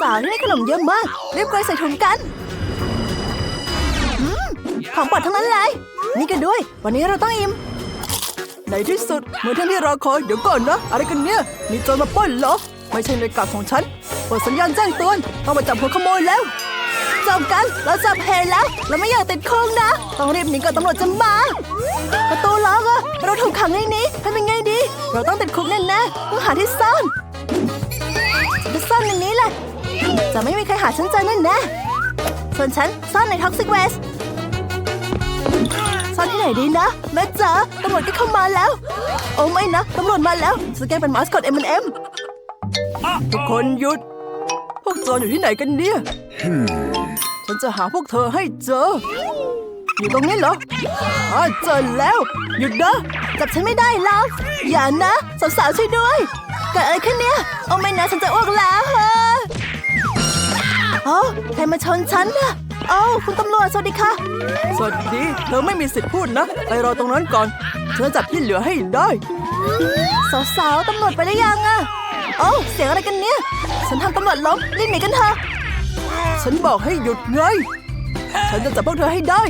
สาวๆนี่ขนมเยอะมากรีบกรอยใส่ถุงกันอืมของปลอดทั้งนั้นเลย นี่กันด้วย วันนี้เราต้องอิ่มในที่สุดเหมื่อท่านที่รอคอยเดี๋ยวก่อนนะ อะไรกันเนี่ย มีโจรมาปล้นเหรอ ไม่ใช่ในกาของฉันเปิดสัญญาณแจ้งเตือนต้องมาจับหัวขโมยแล้วจบกันเราจับเพลแล้ว เราไม่อยากติดคุกนะ ต้องรีบหนีก่อนตำรวจจะมาประตูล็อกอะเราถูกขังในนี้ทำยังไงดี เราต้องติดคุกแน่ๆต้องหาที่ซ่อน จะไม่มีใครหาฉันเจอแน่แน่ๆส่วนฉันซ่อนในท็อกซิกเวสซ่อนที่ไหนดีนะแม่จ๋าตำรวจก็เข้ามาแล้ว โอ้ไม่นะตำรวจมาแล้วสแกนเป็นมาสคอตเอ็มเอ็มทุกคนหยุด พวกโจรอยู่ที่ไหนกันเนี่ยฉันจะหาพวกเธอให้เจอ อยู่ตรงนี้เหรออ๋อเจอแล้ว หยุดนะจับฉันไม่ได้หรอกอย่านะสาวๆช่วยด้วยเกิดอะไรขึ้นเนี่ย โอ้ไม่นะฉันจะอ้วกแล้วเฮ้ อโอ้ใครมาชนฉันน่ะโอ้คุณตำรวจสวัสดีค่ะ สวัสดี เธอไม่มีสิทธิ์พูดนะ ไปรอตรงนั้นก่อนฉันจะจับที่เหลือให้ได้ สาวๆตำรวจไปได้ยังอะโอ้เสียงอะไรกันเนี่ย ฉันทำตำรวจล้มรีบหนีกันเถอะ ฉันบอกให้หยุดไง ฉันจะจับพวกเธอให้ได้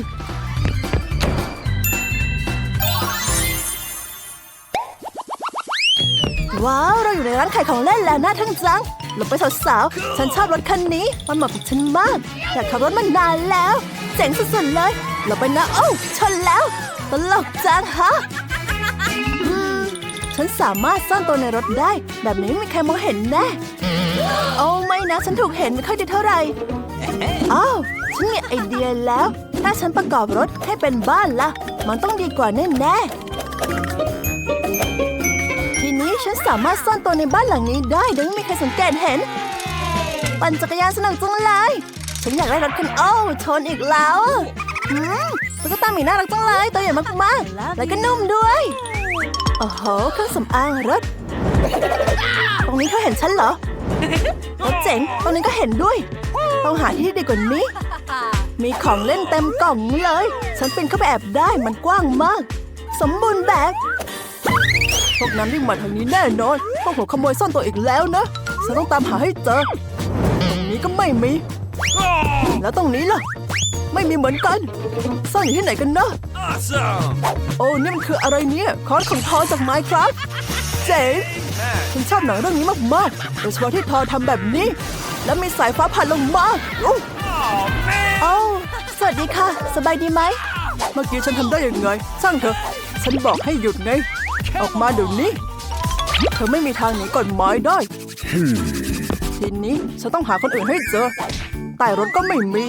ว้าว เราอยู่ในร้านขายของเล่นแล้วน่าทั้งจัง หลบไปสาวๆ ฉันชอบรถคันนี้ มันเหมาะกับฉันมาก อยากขับรถมานานแล้ว เจ๋งสุดๆเลยหลบไปนะโอ้ชนแล้ว ตลกจังฮะฉันสามารถซ่อนตัวในรถได้ แบบนี้ไม่มีใครมองเห็นแน่โอ้ไม่นะ ฉันถูกเห็นไม่ค่อยจะเท่าไหร่อ้าวฉันมีไอเดียแล้ว ถ้าฉันประกอบรถให้เป็นบ้านล่ะ มันต้องดีกว่าแน่แน่ๆ สามารถซ่อนตัวในบ้านหลังนี้ได้โดยไม่มีใครสังเกตเห็น ปั่นจักรยานสนุกจังเลย ฉันอยากได้รถคันโอ้าวชนอีกแล้วอืมตุ๊กตาหมีน่ารักจังเลย ตัวใหญ่มากๆ แล้วก็นุ่มด้วย โอ้โห เครื่องสำอางรถ ตรงนี้เขาเห็นฉันเหรอรถเจ๋ง ตรงนี้ก็เห็นด้วย ต้องหาที่ดีกว่านี้ มีของเล่นเต็มกล่องเลย ฉันเป็นเข้าไปแอบได้มันกว้างมาก สมบูรณ์แบบ พวกนั้นวิ่งมาทางนี้แน่นอนพวกหัวขโมยซ่อนตัวอีกแล้วนะฉันต้องตามหาให้เจอตรงนี้ก็ไม่มี แล้วตรงนี้ล่ะ ไม่มีเหมือนกันซ่อนอยู่ที่ไหนกันนะ Awesome! โอ้นี่มันคืออะไรเนี่ยคอร์สของทอจากไมค์ครับเจ๋งฉันชอบหนังเรื่องนี้มากๆโดยเฉพาะที่ทอทำแบบนี้ แล้วมีสายฟ้าผ่านลงมาอู้ Oh, man! โอ้สวัสดีค่ะ สบายดีไหมเมื่อกี้ฉันทำได้ยังไง ช่างเถอะ ฉันบอกให้หยุดไง ออกมาเดี๋ยวนี้ เธอไม่มีทางหนีกฎหมายได้ ทีนี้ฉันต้องหาคนอื่นให้เจอใต้รถก็ไม่มี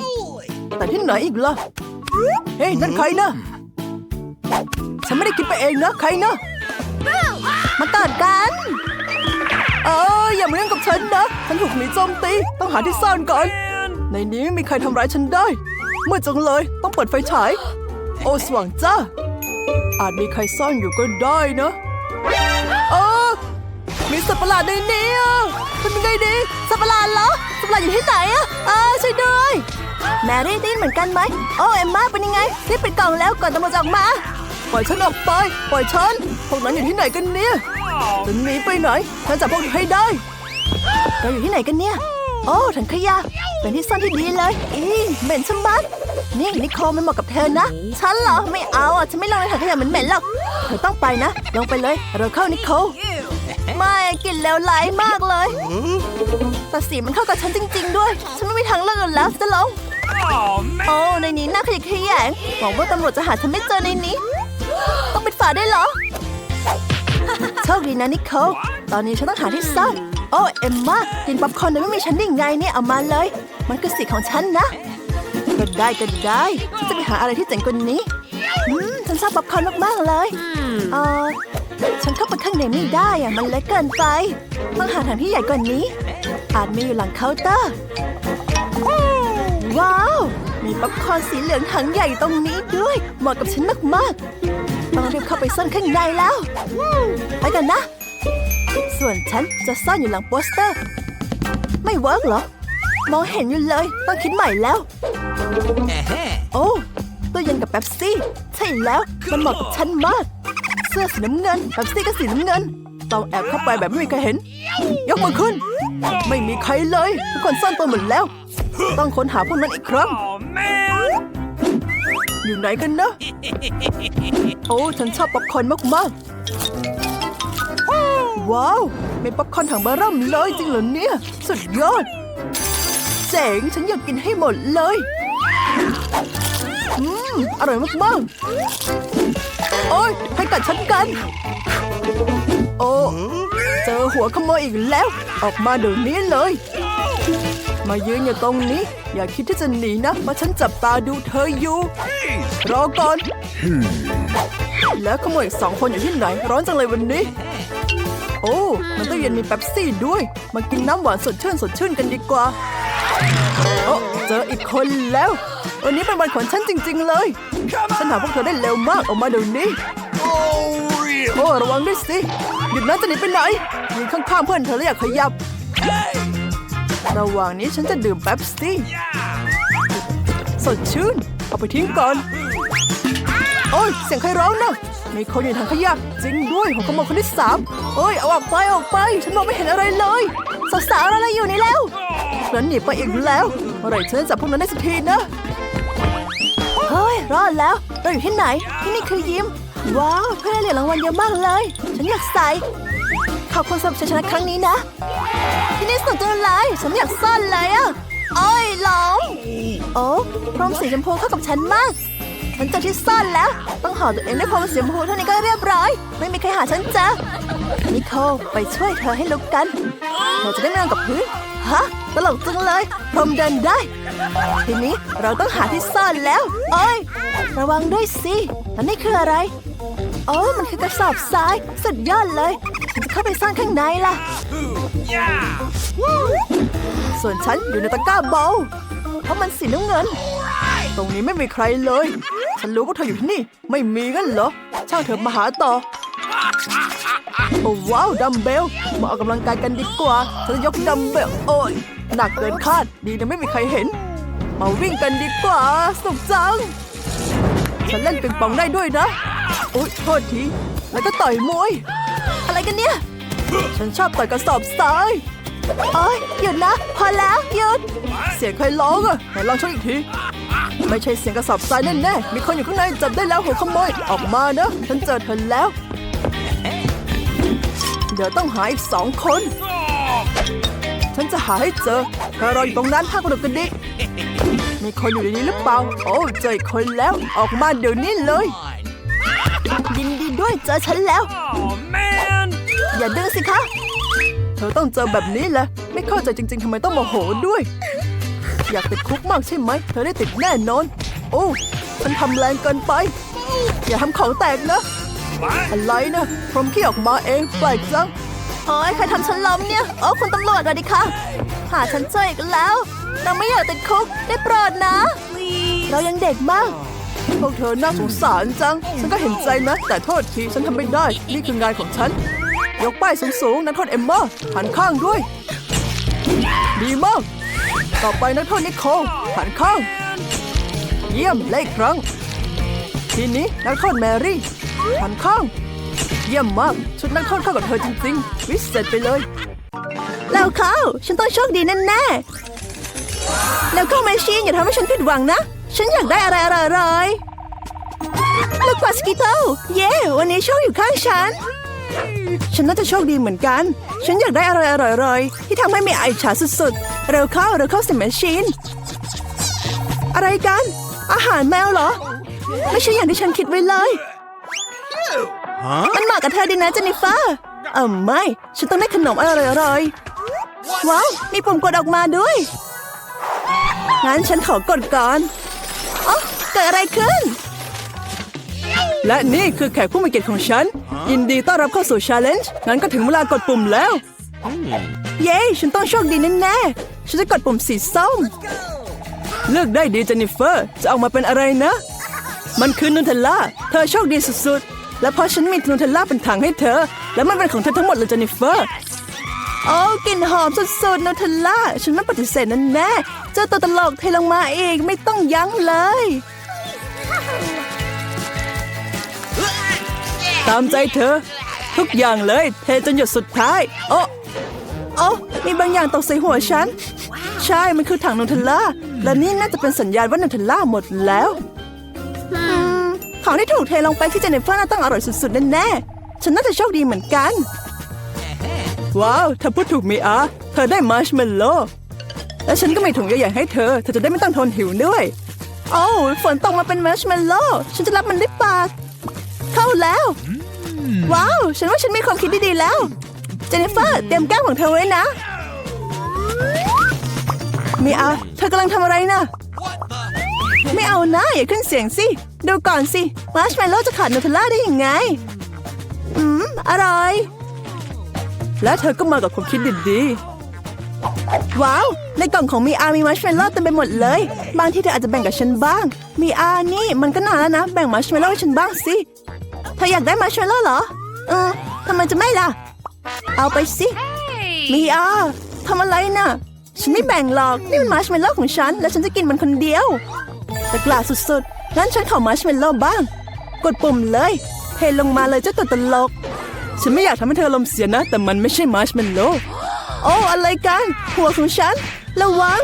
แต่ที่ไหนอีกล่ะ เฮ้ยนั่นใครนะฉันไม่ได้คิดไปเองนะใครนะ มาตัดกัน เอออย่ามาเล่นกับฉันนะ ฉันถูกหมีโจมตี ต้องหาที่ซ่อนก่อน ในนี้ไม่มีใครทำร้ายฉันได้ เมื่อจังเลยต้องเปิดไฟฉาย โอสว่างจ้า อาจมีใครซ่อนอยู่ก็ได้นะเออมีสัตว์ประหลาดในนี้อะทำยังไงดี สัตว์ประหลาดเหรอ สัตว์ประหลาดอยู่ที่ไหนอะเออช่วยด้วย แมรี่ได้ยินเหมือนกันไหม โอ้เอมมาเป็นยังไงรีบปิดกล่องแล้วก่อนตำรวจออกมา ปล่อยฉันออกไป ปล่อยฉัน พวกนั้นอยู่ที่ไหนกันเนี่ย Oh, จะหนีไปไหน ฉันจับพวกเธอให้ได้ เราอยู่ที่ไหนกันเนี่ย โอ้ถังขยะ เป็นที่ซ่อนที่ดีเลย อีเหม็นชะมัด นี่นิโคลมันเหมาะกับเธอนะ ฉันเหรอ ไม่เอาอะ ฉันไม่ลงในถังขยะเหม็นๆหรอก เธอต้องไปนะ ลงไปเลย เราเข้านิโคลไม่กลิ่นเลวไหลมากเลย แต่สีมันเข้ากับฉันจริง ๆ ด้วย ฉันไม่มีทางเลือกอื่นแล้วจะลง oh, man! โอ้ในนี้น่าขยะแขยงหวังว่าตำรวจจะหาฉันไม่เจอในนี้ ต้องปิดฝาได้วยเหรอ โชคดีนะนิโคลตอนนี้ฉันต้องหาที่ซ่อนโอ้เอ็มมากินป๊อปคอร์นโดยไม่มีฉันได้ไงเนี่ยเอามาเลย มันคือสีของฉันนะ ก็ได้ก็ได้ฉันจะไปหาอะไรที่เจ๋งกว่านี้อืมฉันชอบป๊อปคอร์นมากๆเลยเออฉันเข้าไปข้างในไม่ได้อะมันเล็กเกินไปต้องหาทางที่ใหญ่กว่านี้ อาจมีอยู่หลังเคาน์เตอร์ ว้าว มีป๊อปคอร์นสีเหลืองถังใหญ่ตรงนี้ด้วย เหมาะกับฉันมากๆต้องรีบเข้าไปซ่อนข้างในแล้วไปกันนะ ส่วนฉันจะซ่อนอยู่หลังโปสเตอร์ ไม่เวิร์กเหรอ มองเห็นอยู่เลย ต้องคิดใหม่แล้ว โอ้ตู้เย็นกับเป๊ปซี่ ใช่แล้ว มันเหมาะกับฉันมาก เสื้อสีน้ำเงินเป๊ปซี่ก็สีน้ำเงิน ต้องแอบเข้าไปแบบไม่มีใครเห็น ยกมือขึ้น ไม่มีใครเลย ทุกคนซ่อนตัวหมดแล้ว ต้องค้นหาพวกนั้นอีกครั้งอยู่ไหนกันนะ โอ้ฉันชอบป๊อปคอร์นมากๆ ว้าวมีป๊อปคอร์นถังเบอร์เริ่มเลยจริงเหรอเนี่ย สุดยอด เจ๋งฉันอยากกินให้หมดเลย อืมอร่อยมากๆ โอ้ยให้กัดฉันกัน โอ้เจอหัวขโมยอีกแล้ว ออกมาเดี๋ยวนี้เลย มายืนอยู่ตรงนี้ อย่าคิดที่จะหนีนะเพราะฉันจับตาดูเธออยู่ รอก่อน แล้วขโมยอีกสองคนอยู่ที่ไหน ร้อนจังเลยวันนี้ โอ้ มันตู้เย็นมีเป๊ปซี่ด้วย มากินน้ำหวานสดชื่นสดชื่นกันดีกว่า โอ้เจออีกคนแล้ว วันนี้เป็นวันของฉันจริง ๆ เลย ฉันหาพวกเธอได้เร็วมากออกมาเดี๋ยวนี้ Oh, real! โอ้ระวังด้วยสิหยุดนะจะหนีไปไหนยืนข้างๆเพื่อนเธอแล้วอย่าขยับระหว่างนี้ฉันจะดื่มแป๊บซี่สดชื่น เอาไปทิ้งก่อน โอ้ยเสียงใครร้องนะมีคนอยู่ในถังขยะจริงด้วยของขโมยคนที่สามโอ้ยเอาออกไปออกไป ฉันมองไม่เห็นอะไรเลยสาวๆอะไรอยู่นี่แล้ว ฉันหนีไปอีกแล้วเมื่อไรฉันจะจับพวกนั้นได้สักทีนะ เฮ้ย รอดแล้ว เราอยู่ที่ไหน ที่นี่คือยิ้ม ว้าวเพื่อนได้เหรียญรางวัลเยอะมากเลย ฉันอยากใส่ ขอบคุณสำหรับชัยชนะครั้งนี้นะ ที่นี่สนุกจังเลยฉันอยากซ่อนเลยอะโอ้ยหลงโอ้พรมสีชมพูเข้ากับฉันมากฉันจอที่ซ่อนแล้ว ต้องห่อตัวเองด้วยพรมสีชมพูเท่านี้ก็เรียบร้อย ไม่มีใครหาฉันเจอนิโคไปช่วยเธอให้ลุกกันเธอจะได้ไม่นอนกับพื้น ฮะ ตลกจังเลย พรมเดินได้ ทีนี้เราต้องหาที่ซ่อนแล้ว โอ้ย ระวังด้วยสิแล้วนี่คืออะไร โอ้มันคือกระสอบทราย สุดยอดเลยฉันจะเข้าไปซ่อนข้างในล่ะ ส่วนฉันอยู่ในตะกร้าเบา เพราะมันสีน้ำเงิน ตรงนี้ไม่มีใครเลย ฉันรู้ว่าเธออยู่ที่นี่ ไม่มีกันเหรอ ช่างเถอะมาหาต่อ ว้าวดัมเบล มาออกกำลังกายกันดีกว่าฉันจะยกดัมเบล โอ้ยหนักเกินคาด ดีนะไม่มีใครเห็น มาวิ่งกันดีกว่าสนุกจัง ฉันเล่นปิงปองได้ด้วยนะ โอ๊ยโทษที แล้วก็ต่อยมวย อะไรกันเนี่ย ฉันชอบต่อยกระสอบทรายโอ้ยหยุดนะ พอแล้วหยุด เสียงใครร้องอะไหนลองช่วยอีกที ไม่ใช่เสียงกระสอบทรายแน่ๆมีคนอยู่ข้างในจับได้แล้วหัวขโมย ออกมานะ ฉันเจอเธอแล้ว เดี๋ยวต้องหาอีกสองคน ฉันจะหาให้เจอเธอรออยู่ตรงนั้นถ้ากระโดดกระดิกมีคนอยู่ในนี้หรือเปล่า โอ้เจออีกคนแล้วออกมาเดี๋ยวนี้เลย ยินดีด้วยเจอฉันแล้ว Oh man! อย่าดื้อสิคะ เธอต้องเจอแบบนี้แหละ ไม่เข้าใจจริง ๆทำไมต้องโมโหด้วย อยากติดคุกมากใช่ไหม เธอได้ติดแน่นอน โอ้ฉันทำแรงเกินไป อย่าทำของแตกนะ What? อะไรนะพรหมขี้ออกมาเองแปลกจังโอ้ยใครทำฉันล้มเนี่ย โอ้คุณตำรวจมาดิคะหาฉันเจออีกแล้วเราไม่อยากติดคุกได้โปรดนะ เรายังเด็กมากพวกเธอน่าสงสารจัง ฉันก็เห็นใจนะ แต่โทษทีฉันทำไม่ได้ นี่คืองานของฉัน ยกป้ายสูงๆนักโทษเอมมาหันข้างด้วย ดีมาก ต่อไปนักโทษนิโคลหันข้าง เยี่ยมเล่ครั้ง ทีนี้นักโทษแมรี่ หันข้าง เยี่ยมมาก ชุดนักโทษเข้ากับเธอจริงๆ วิเศษไปเลย แล้วเข้า ฉันต้องโชคดีแน่แน่ๆแล้วเข้าแมชชีนอย่าทำให้ฉันผิดหวังนะ ฉันอยากได้อะไรอร่อยๆลูกปัสกิโตเย้ วันนี้โชคอยู่ข้างฉัน ฉันน่าจะโชคดีเหมือนกัน ฉันอยากได้อะไรอร่อยๆ ที่ทำให้ไม่ไอฉาสุดๆ เร็วเข้าเร็วเข้าสิแมชชีน อะไรกัน อาหารแมวเหรอ ไม่ใช่อย่างที่ฉันคิดไว้เลย มันเหมาะกับเธอดีนะเจนนิเฟอร์เออไม่ ฉันต้องได้ขนมอร่อยๆ ว้าว มีปุ่มกดออกมาด้วย งั้นฉันขอกดก่อนอ๋อเกิดอะไรขึ้น และนี่คือแขกผู้มีเกียรติของฉัน ยินดีต้อนรับเข้าสู่ชาเลนจ์งั้นก็ถึงเวลากดปุ่มแล้ว เย้ ฉันต้องโชคดีแน่ๆ ฉันจะกดปุ่มสีส้ม เลือกได้ดีเจนนิเฟอร์ จะออกมาเป็นอะไรนะ มันคือนูเทลล่า เธอโชคดีสุดๆ และเพราะฉันมีนูเทลล่าเป็นถังให้เธอ และมันเป็นของเธอทั้งหมดเลยเจนนิเฟอร์ โอ้กลิ่นหอมสดๆนูเทลล่า ฉันไม่ปฏิเสธนั่นแน่เจ้าตัวตลกเทลงมาเองไม่ต้องยั้งเลย ตามใจเธอ ทุกอย่างเลย เทจนหยดสุดท้าย โอ้โอ้มีบางอย่างตกใส่หัวฉัน ใช่มันคือถังนูเทลล่า และนี่น่าจะเป็นสัญญาณว่านูเทลล่าหมดแล้ว ของที่ถูกเทลงไปที่เจเนฟเฟอร์น่าต้องอร่อยสุดๆแน่ๆฉันน่าจะโชคดีเหมือนกัน ว้าวเธอพูดถูกมีอาเธอได้มาร์ชเมลโล่และฉันก็มีถุงใหญ่ๆให้เธอ เธอจะได้ไม่ต้องทนหิวด้วยโอ้ฝนตกมาเป็นมาร์ชเมลโล่ฉันจะรับมันด้วยปาก เข้าแล้ว ว้าว ฉันว่าฉันมีความคิดดีๆแล้ว เจนนิเฟอร์เตรียมแก้มของเธอไว้นะ มีอาเธอกำลังทำอะไรนะ ไม่เอานะอย่าขึ้นเสียงสิ ดูก่อนสิมาร์ชเมลโล่จะขาดนูเทลล่าได้ยังไง อืม อร่อย และเธอก็มากับความคิดดีๆว้าว ในกล่องของมีอามีมัชเมลโล่เต็มไปหมดเลย บางที่เธออาจจะแบ่งกับฉันบ้าง มีอานี่มันก็นานแล้วนะ แบ่งมัชเมลโล่ให้ฉันบ้างสิ เธออยากได้มัชเมลโล่เหรอ เออทำไมจะไม่ล่ะ เอาไปสิ มีอาทำอะไรนะ่ะฉันไม่แบ่งหรอก นี่มันมัชเมลโล่ของฉัน และฉันจะกินมันคนเดียว แต่กล้าสุดๆ งั้นฉันขอมัชเมลโล่บ้าง กดปุ่มเลย เทลงมาเลยเจ้าตัวตลก ฉันไม่อยากทำให้เธอลมเสียนะ แต่มันไม่ใช่มัชเมลโล่โอ้ อะไรกัน หัวของฉัน ระวัง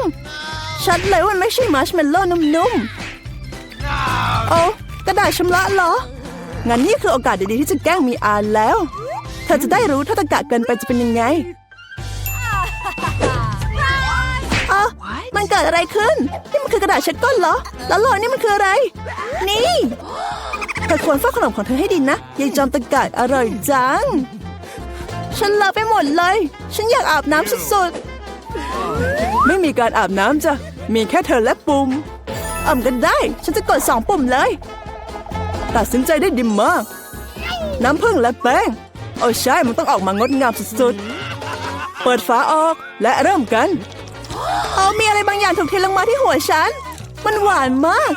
ชัดเลยว่าไม่ใช่มัชเมลโล่นุ่มๆ โอ้กระดาษชำระเหรอ งั้นนี่คือโอกาสดีๆที่จะแกล้งมีอาแล้ว เธอจะได้รู้ถ้าตะกะเกินไปจะเป็นยังไง มันเกิดอะไรขึ้น นี่มันคือกระดาษเช็ดก้นเหรอ แล้วหลอนี่มันคืออะไร นี่เธอควรเฝ้าขนมของเธอให้ดีนะยายจอมตะกะอร่อยจัง ฉันเลอะไปหมดเลย ฉันอยากอาบน้ำสุดๆ ไม่มีการอาบน้ำจ้ะ มีแค่เธอและปุ่มอ่ำกันได้ ฉันจะกดสองปุ่มเลย ตัดสินใจได้ดีมาก น้ำผึ้งและแป้ง โอ้ใช่ มันต้องออกมางดงามสุดๆ เปิดฝาออกและเริ่มกัน ย่างถูกเทลงมาที่หัวฉัน มันหวานมาก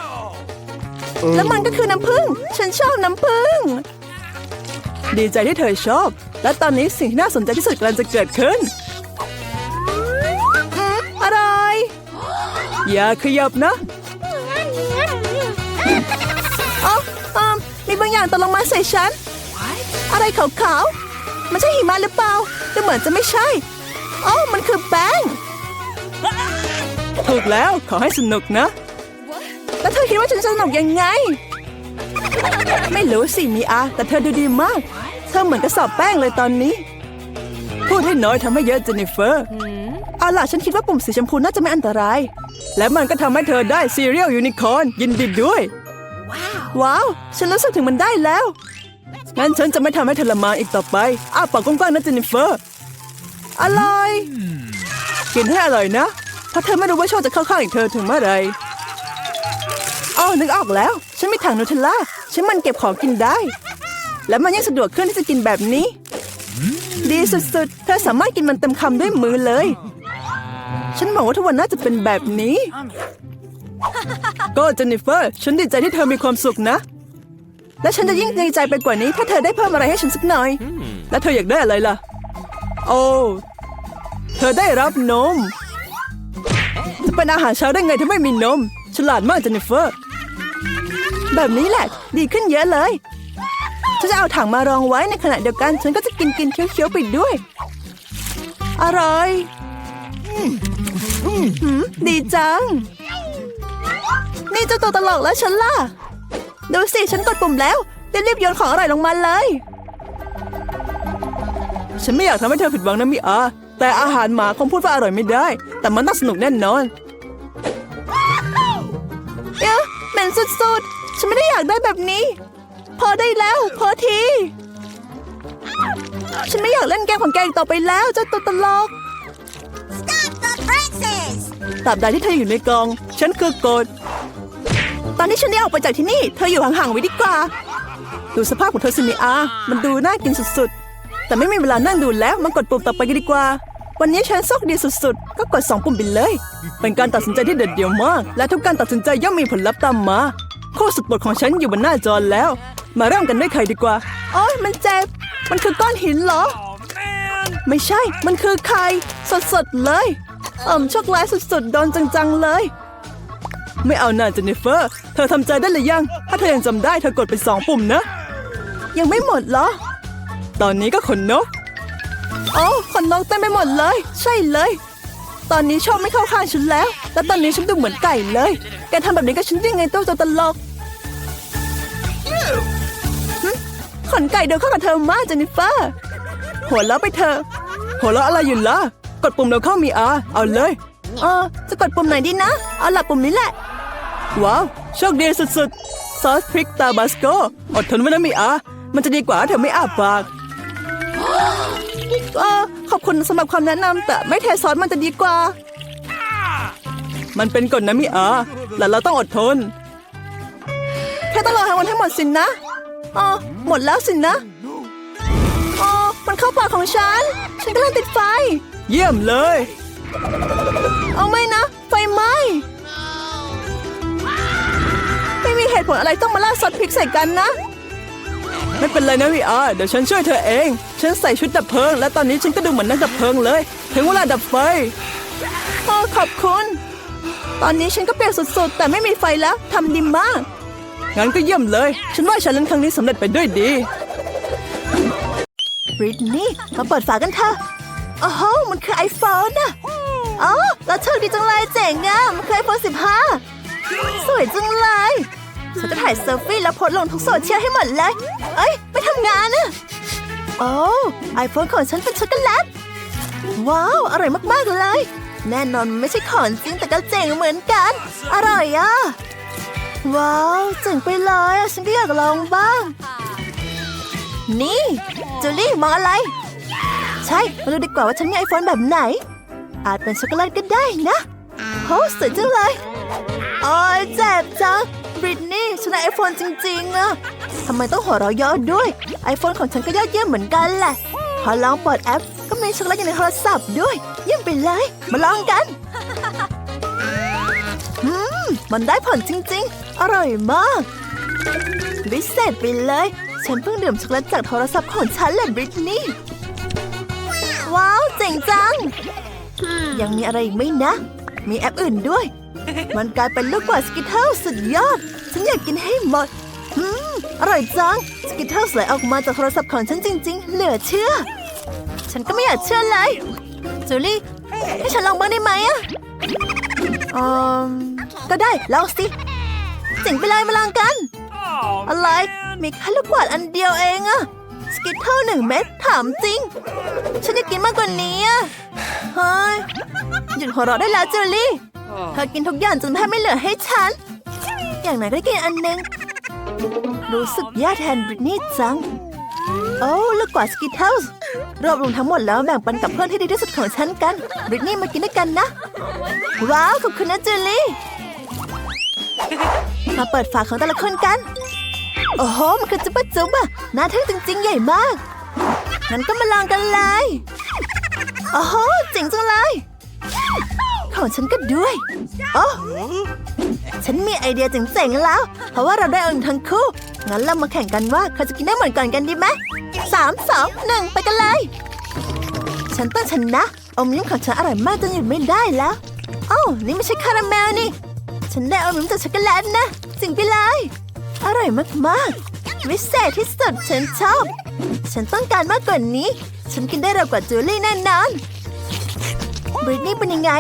แล้วมันก็คือน้ำผึ้ง ฉันชอบน้ำผึ้ง ดีใจที่เธอชอบ และตอนนี้สิ่งที่น่าสนใจที่สุดกำลังจะเกิดขึ้นอืมอร่อยอย่าขยับนะอ๋ออมมีบางอย่างตกลงมาใส่ฉัน อะไรขาวๆ มันใช่หิมะหรือเปล่าดูเหมือนจะไม่ใช่อ๋อมันคือแป้ง ถูกแล้วขอให้สนุกนะ แล้วเธอคิดว่าฉันสนุกยังไง ไม่รู้สิมีอา แต่เธอดูดีมาก เธอเหมือนกระสอบแป้งเลยตอนนี้ พูดให้น้อยทำให้เยอะเจนนิเฟอร์เอาล่ะฉันคิดว่าปุ่มสีชมพูน่าจะไม่อันตราย และมันก็ทำให้เธอได้ซีเรียลยูนิคอร์นยินดีด้วย ว้าว ฉันรู้สึกถึงมันได้แล้ว งั้นฉันจะไม่ทำให้เธอละมานอีกต่อไปอ้าปากกว้างๆนะเจนนิเฟอร์ อร่อย กินให้อร่อยนะเพ ราะเธอไม่รู้ว่าโชคจะเข้าข้างอีกเธอถึงเมื่อไรอ๋อนึกออกแล้ว ฉันมีถังนูเทลล่าฉันมันเก็บของกินได้ และมันยังสะดวกขึ้นที่จะกินแบบนี้ ดีสุดๆ เธอสามารถกินมันเต็มคำด้วยมือเลย ฉันหวังว่าทุกวันน่าจะเป็นแบบนี้ ก็เจนนิเฟอร์ ฉันดีใจที่เธอมีความสุขนะ และฉันจะยิ่งดีใจไปกว่านี้ ถ้าเธอได้เพิ่มอะไรให้ฉันสักหน่อย แล้วเธออยากได้อะไรล่ะ โอ้ เธอได้รับนม เป็นอาหารเช้าได้ไงถ้าไม่มีนม ฉลาดมากเจนนิเฟอร์ แบบนี้แหละ ดีขึ้นเยอะเลยฉันจะเอาถังมารองไว้ในขณะเดียวกัน ฉันก็จะกินกินเคี้ยวๆไปด้วย อร่อยดีจัง นี่เจ้าตัวตลกแล้วฉันล่ะ ดูสิ ฉันกดปุ่มแล้วรีบโยนของอร่อยลงมาเลย ฉันไม่อยากทำให้เธอผิดหวังนะมิอาแต่อาหารหมาคงพูดว่าอร่อยไม่ได้ แต่มันต้องสนุกแน่นอน เอ๊ะเหม็นสุดๆ ฉันไม่ได้อยากได้แบบนี้ พอได้แล้ว พอที ฉันไม่อยากเล่นเกมของแกอีกต่อไปแล้วเจ้าตัวตลก Stop the presses! ตราบใดที่เธออยู่ในกอง ฉันคือกฎตอนที่ฉันได้ออกไปจากที่นี่ เธออยู่ห่างๆไว้ดีกว่า ดูสภาพของเธอสิมิอา มันดูน่ากินสุดๆ แต่ไม่มีเวลานั่งดูแล้ว มากดปุ่มต่อไปกันดีกว่า วันนี้ฉันโชคดีสุดๆ ก็กดสองปุ่มไปเลย เป็นการตัดสินใจที่เด็ดเดี่ยวมาก และทุกการตัดสินใจย่อมมีผลลัพธ์ตามมาคู่สุดบทของฉันอยู่บนหน้าจอแล้ว มาเริ่มกันด้วยใครดีกว่า โอ้ยมันเจ็บ มันคือก้อนหินเหรอ Oh man! ไม่ใช่ มันคือไข่สดๆเลยเอ่มช็อกโกแลตสุดๆ โดนจังๆเลย ไม่เอาหน่าเจนนิเฟอร์ เธอทำใจได้หรือยัง ถ้าเธอยังจำได้เธอกดไปสองปุ่มนะ ยังไม่หมดเหรอ ตอนนี้ก็ขนนก โอ้ขนนกเต็มไปหมดเลย ใช่เลย ตอนนี้ชอบไม่เข้าข้างฉันแล้ว แล้วตอนนี้ฉันดูเหมือนไก่เลย แกทำแบบนี้กับฉันได้ไงตัวตัวตลกขนไก่เดินเข้ากับเธอมากเจนนิเฟอร์ หัวเราะไปเถอะหัวเราะอะไรอยู่ล่ะ กดปุ่มเราเข้ามีอาเอาเลย เออ จะกดปุ่มไหนดีนะ เอาหลักปุ่มนี้แหละ ว้าว โชคดีสุดๆ ซอสพริกตาบาสโก อดทนไว้นะมีอา มันจะดีกว่าถ้าเธอไม่อาปาก เออขอบคุณสำหรับความแนะนำแต่ไม่เทซอสมันจะดีกว่า มันเป็นกฎนะมิเอาและเราต้องอดทน แค่ต้องรอให้วันให้หมดสินนะอ๋อหมดแล้วสินนะอ๋อมันเข้าปากของฉัน ฉันกำลังติดไฟ เยี่ยมเลย เอาไม่นะ ไฟไหม้ไม่มีเหตุผลอะไรต้องมาล่าซอสพริกใส่กันนะ ไม่เป็นไรนะวิอาเดี๋ยวฉันช่วยเธอเอง ฉันใส่ชุดดับเพลิง และตอนนี้ฉันก็ดูเหมือนนักดับเพลิงเลย ถึงเวลาดับไฟโอ้ขอบคุณ ตอนนี้ฉันก็เปียกสุดๆ แต่ไม่มีไฟแล้วทำดีมากงั้นก็เยี่ยมเลย ฉันว่าฉันเล่นครั้งนี้สำเร็จไปด้วยดีบริตนี่มาเปิดฝากันเถอะโอ้โหมันคือไอโฟนอะอ๋อแล้วโชคดีจังเลยเจ๋งอะมันคือไอโฟน15สวยจังเลยฉันจะถ่ายเซลฟี่แล้วโพสลงทุกโซเชียลให้หมดเลย เอ้ย ไปทำงานนะ โอ้ไอโฟนของฉันเป็นช็อกโกแลต ว้าว อร่อยมากๆเลย แน่นอนไม่ใช่ของจริงแต่ก็เจ๋งเหมือนกัน อร่อยอะ ว้าวเจ๋งไปเลยฉันก็อยากลองบ้าง นี่จูลี่มองอะไร ใช่ มาดูดีกว่าว่าฉันมีไอโฟนแบบไหน อาจเป็นช็อกโกแลตก็ได้นะโหสวยจังเลยโอ้ยเจ็บจัง บริตนี่ฉันได้ไอโฟนจริงๆอะทำไมต้องหัวเราะเยอะด้วย ไอโฟนของฉันก็ยอดเยี่ยมเหมือนกันแหละ พอลองเปิดแอป ก็มีช็อกโกแลตอยู่ในโทรศัพท์ด้วย เยี่ยมไปเลย มาลองกันอืมมันได้ผลจริงๆ อร่อยมากวิเศษไปเลย ฉันเพิ่งดื่มช็อกโกแลตจากโทรศัพท์ของฉันแหละบริตนี่ว้าวเจ๋งจัง ยังมีอะไรอีกไหมนะ มีแอปอื่นด้วย มันกลายเป็นลูกกว่าสกิทเทิลสุดยอด ฉันอยากกินให้หมดอืมอร่อยจัง สกิทเทิลไหลออกมาจากโทรศัพท์ของฉันจริง ๆ เหลือเชื่อ ฉันก็ไม่อยากเชื่อเลยจูลี่ให้ฉันลองบ้างได้ไหมอะอืมก็ได้ลองสิเจ๋งไปเลยมาลองกัน อะไร มีแค่ลูกกวาดอันเดียวเองอะสกิทเทิลหนึ่งเม็ดถามจริง ฉันอยากกินมากกว่านี้อะเฮ้ยหยุดหัวเราะได้แล้วจูลี่ เธอกินทุกอย่างจนแทบไม่เหลือให้ฉัน อย่างไหนก็ได้กินอันหนึง รู้สึกแย่แทนบริตนี่จัง โอ้ลูกกวาดสกิทเทิลรวบรวมทั้งหมดแล้วแบ่งปันกับเพื่อนที่ดีที่สุดของฉันกัน บริตนี่มากินด้วยกันนะ ว้าวขอบคุณนะจูลี่ มาเปิดฝาของแต่ละคนกัน โอ้โห มันคือจุ๊บะจุ๊บอะน่าทึ่งจริง ๆ ใหญ่มาก งั้นก็มาลองกันเลย โอ้โหเจ๋งจังเลย ของฉันก็ด้วย โอ้ฉันมีไอเดียเจ๋งๆแล้ว เพราะว่าเราได้องทั้งคู่ งั้นเรามาแข่งกันว่าใครจะกินได้เหมือนก่อนกันดีไหมสามสองหนึ่งไปกันเลย ฉันต้องชนะอมยิ้มของฉันอร่อยมากจนหยุดไม่ได้แล้วโอ้นี่ไม่ใช่คาราเมลนี่ ฉันได้อมยิ้มจากช็อกโกแลตนะจริงไปเลยอร่อยมากๆวิเศษที่สุดฉันชอบ ฉันต้องการมากกว่านี้ ฉันกินได้เร็วกว่าจูลี่แน่นอนบริตนี่เป็นยังไง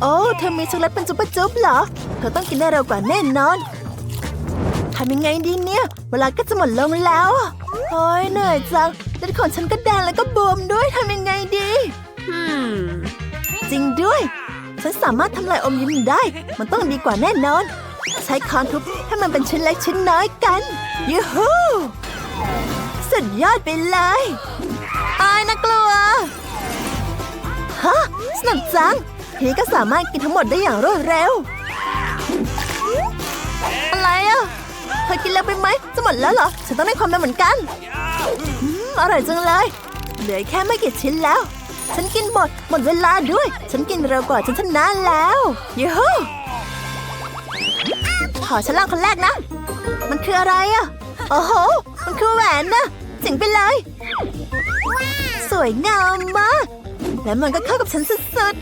โอ้เธอมีช็อกโกแลตเป็นจุ๊บจุ๊บเหรอ เธอต้องกินได้เร็วกว่าแน่นอนทำยังไงดีเนี่ย เวลาก็จะหมดลงแล้วอะโอ้ยเหนื่อยจังเลือดของฉันก็แดงแล้วก็บวมด้วยทำยังไงดีจริงด้วย ฉันสามารถทำลายอมยิ้มได้ มันต้องดีกว่าแน่นอน ใช้ค้อนทุบให้มันเป็นชิ้นเล็กชิ้นน้อยกันยูฮูสุดยอดไปเลยอายนะกลัวฮะสนุกจัง ทีนี้ก็สามารถกินทั้งหมดได้อย่างรวดเร็ว อะไรอะเธอกินแล้วไปไหมจะหมดแล้วเหรอ ฉันต้องได้ความดันเหมือนกันอร่อยจังเลย เหลือแค่ไม่กี่ชิ้นแล้ว ฉันกินหมดหมดเวลาด้วย ฉันกินเร็วกว่าฉันชนะแล้วยูฮูขอฉันลองคนแรกนะ มันคืออะไรอะ โอ้โห มันคือแหวนนะเจ๋งไปเลย สวยงามมาก และมันก็เข้ากับฉันสุด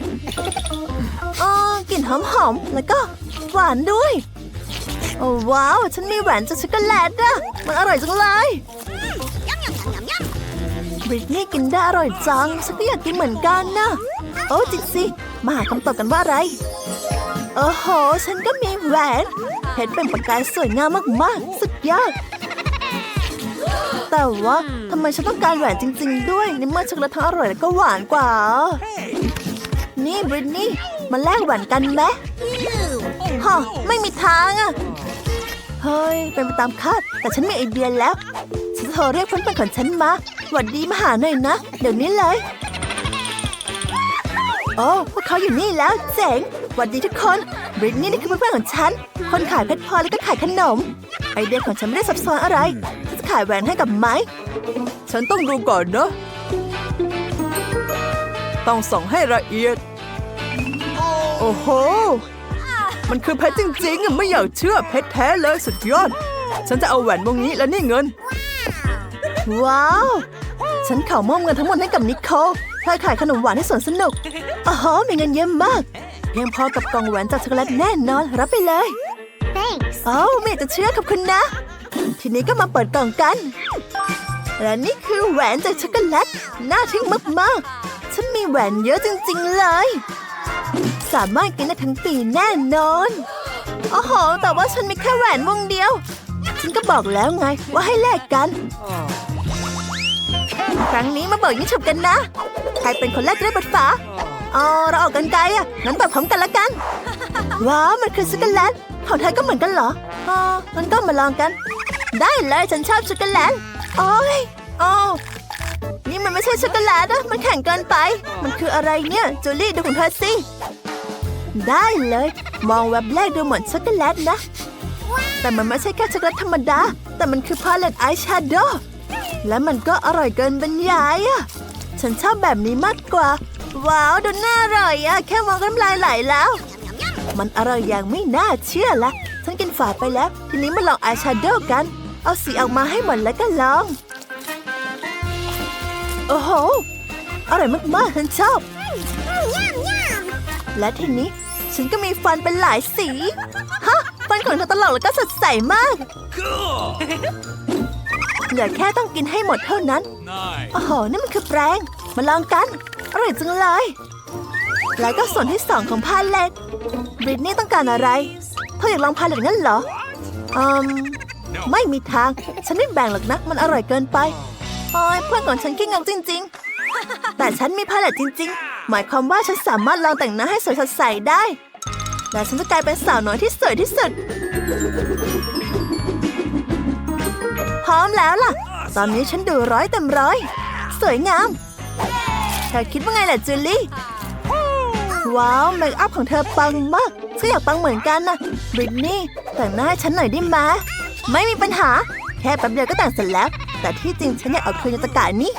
ๆอ๋อกลิ่นหอมๆ แล้วก็หวานด้วย โอ้ว้าว ฉันมีแหวนจากช็อกโกแลตอะมันอร่อยจังเลยบริตนี่กินได้อร่อยจัง ฉันก็อยากกินเหมือนกันนะโอ้จริงสิ มาหาคำตอบกันว่าอะไร โอ้โห ฉันก็มีแหวนเพชรเป็นประกายสวยงามมากๆ สุดยอด แต่ว่าทำไมฉันต้องการแหวนจริง ๆ ด้วยในเมื่อช็อกโกแลตทั้งอร่อยและก็หวานกว่า นี่บริตนี่มาแลกแหวนกันไหมฮะไม่มีทางอะเฮ้ย เป็นไปตามคาด แต่ฉันมีไอเดียแล้ว ฉันจะโทรเรียกเพื่อนๆของฉันมาหวัดดีมาหาหน่อยนะ เดี๋ยวนี้เลยโอ้พวกเขาอยู่นี่แล้วเจ๋งหวัดดีทุกคนบริตนี่นี่คือเพื่อนๆของฉัน คนขายเพชรพลอยแล้วก็ขายขนม ไอเดียของฉันไม่ได้ซับซ้อนอะไรฉันจะ ขายแหวนให้กับไม้ฉันต้องดูก่อนนะต้องส่องให้ละเอียด โอ้โห มันคือเพชรจริงๆอะไม่อยากเชื่อเพชรแท้เลยสุดยอด ฉันจะเอาแหวนวงนี้และนี่เงิน ว้าว ฉันขอมอบเงินทั้งหมดให้กับนิโคลเพื่อขายขนมหวานให้สวนสนุกอ๋อมีเงินเยอะมาก เพียงพอกับกล่องแหวนจากช็อกโกแลตแน่นอน รับไปเลย Thanks. โอ้าไม่อยากจะเชื่อขอบคุณนะ ทีนี้ก็มาเปิดกล่องกัน และนี่คือแหวนจากช็อกโกแลต น่าทึ่งมากๆ ฉันมีแหวนเยอะจริง ๆ เลย สามารถกินได้ทั้งปีแน่นอน โอ้โห แต่ว่าฉันมีแค่แหวนวงเดียว ฉันก็บอกแล้วไงว่าให้แลกกัน ครั้งนี้มาเบิกยิ่งฉุบกันนะ ใครเป็นคนแรกได้เปิดฝาอ๋อเราออกกันไกลอะ งั้นเปิดพร้อมกันละกัน ว้าว มันคือช็อกโกแลตของเธอก็เหมือนกันเหรอ อ๋องั้นก็มาลองกัน ได้เลยฉันชอบช็อกโกแลตโอ้ยโอ้นี่มันไม่ใช่ช็อกโกแลตอะมันแข็งเกินไป มันคืออะไรเนี่ยจูลี่ดูของเธอสิ ได้เลย มองแวบแรกดูเหมือนช็อกโกแลตนะ แต่มันไม่ใช่แค่ช็อกโกแลตธรรมดา แต่มันคือพาเลตอายแชโดว์และมันก็อร่อยเกินบรรยายอะฉันชอบแบบนี้มากกว่า ว้าวดูน่าอร่อยอะแค่มองก็น้ำลายไหลแล้ว มันอร่อยอย่างไม่น่าเชื่อละฉันกินฝาไปแล้ว ทีนี้มาลองอายแชโดว์กัน เอาสีออกมาให้หมดแล้วก็ลอง โอ้โห อร่อยมากๆฉันชอบ และทีนี้ฉันก็มีฟันเป็นหลายสี ฮะ ฟันของเธอตลกแล้วก็สดใสมาก Cool. เหลือแค่ต้องกินให้หมดเท่านั้น Nice. โอ้โห นี่มันคือแปรงมาลองกัน อร่อยจังเลย แล้วก็ส่วนที่สองของพาเลตบริตนี่ต้องการอะไร เธออยากลองพาเลตงั้นเหรออืม ไม่มีทาง ฉันไม่แบ่งหรอกนะ มันอร่อยเกินไปโอ้ยเพื่อนของฉันขี้งกจริง ๆ แต่ฉันมีพาเลตจริง ๆ หมายความว่าฉันสามารถลองแต่งหน้าให้สวยสดใสได้ และฉันจะกลายเป็นสาวน้อยที่สวยที่สุด พร้อมแล้วล่ะ ตอนนี้ฉันดูร้อยเต็มร้อย สวยงาม เธอคิดว่าไงล่ะจูลี่ ว้าวเมคอัพของเธอปังมากฉันอยากปังเหมือนกันนะบริตนี่แต่งหน้าให้ฉันหน่อยได้ไหม ไม่มีปัญหา แค่แป๊บเดียวก็แต่งเสร็จแล้ว แต่ที่จริงฉันอยากเอาคืนยนตกานี้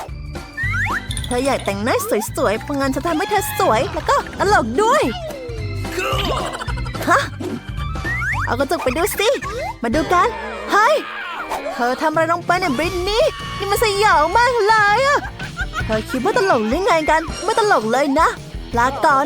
เธออยากแต่งหน้าสวยๆเพราะงั้นฉันทำให้เธอสวยแล้วก็ตลกด้วย ฮะ เอากระจกไปดูสิ มาดูกัน เฮ้ย เธอทำอะไรลงไปเนี่ยบริตนี่นี่มันสยองมากเลยอะเธอคิดว่าตลกหรือไงกัน ไม่ตลกเลยนะ ลาก่อน